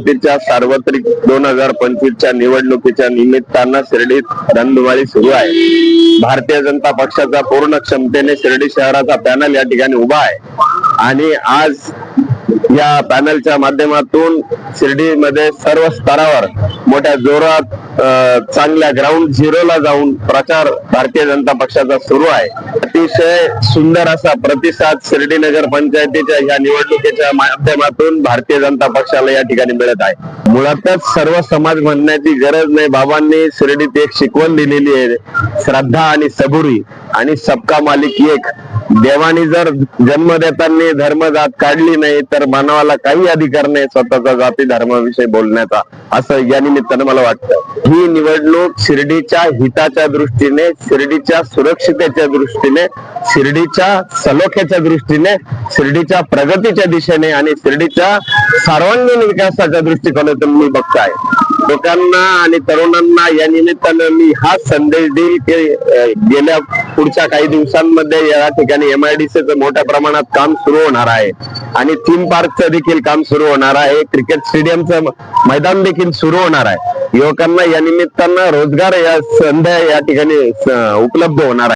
तिच्या सार्वत्रिक दोन हजार पंचवीसच्या निवडणुकीच्या निमित्तानं शिर्डीत रणधुमाळी सुरू आहे. भारतीय जनता पक्षाचा पूर्ण क्षमतेने शिर्डी शहराचा पॅनल या ठिकाणी उभा आहे. आणि आज या पॅनलच्या माध्यमातून शिर्डीमध्ये सर्व स्तरावर मोठ्या जोरात चांगल्या ग्राउंड झिरोला जाऊन प्रचार भारतीय जनता पक्षाचा सुरू आहे. अतिशय सुंदर असा प्रतिसाद शिर्डी नगर पंचायतीच्या या निवडणुकीच्या माध्यमातून भारतीय जनता पक्षाला या ठिकाणी मिळत आहे. मुळातच सर्व समाज म्हणण्याची गरज नाही. बाबांनी शिर्डीत एक शिकवण दिलेली आहे. श्रद्धा आणि सबुरी आणि सबका मालिक एक. देवानी जर जन्म देताना धर्म जात काढली नाही तर मानवाला काही अधिकार नाही स्वतःचा जाती धर्माविषयी बोलण्याचा असं या निमित्तानं मला वाटतं. ही निवडणूक शिर्डीच्या हिताच्या दृष्टीने शिर्डीच्या सुरक्षितेच्या दृष्टीने शिर्डीच्या सलोख्याच्या दृष्टीने शिर्डीच्या प्रगतीच्या दिशेने आणि शिर्डीच्या सर्वांगीण विकासाच्या दृष्टिकोनातून मी बघताय. लोकांना आणि तरुणांना या निमित्तानं मी हा संदेश देईल की गेल्या पुढच्या काही दिवसांमध्ये या ठिकाणी एमआयडीसीचं मोठ्या प्रमाणात काम सुरू होणार आहे. आणि थीम पार्कचं देखील काम सुरू होणार आहे. क्रिकेट स्टेडियमचं मैदान देखील सुरू होणार आहे. युवकांना या निमित्तानं रोजगार या संध्या या ठिकाणी उपलब्ध होणार आहे.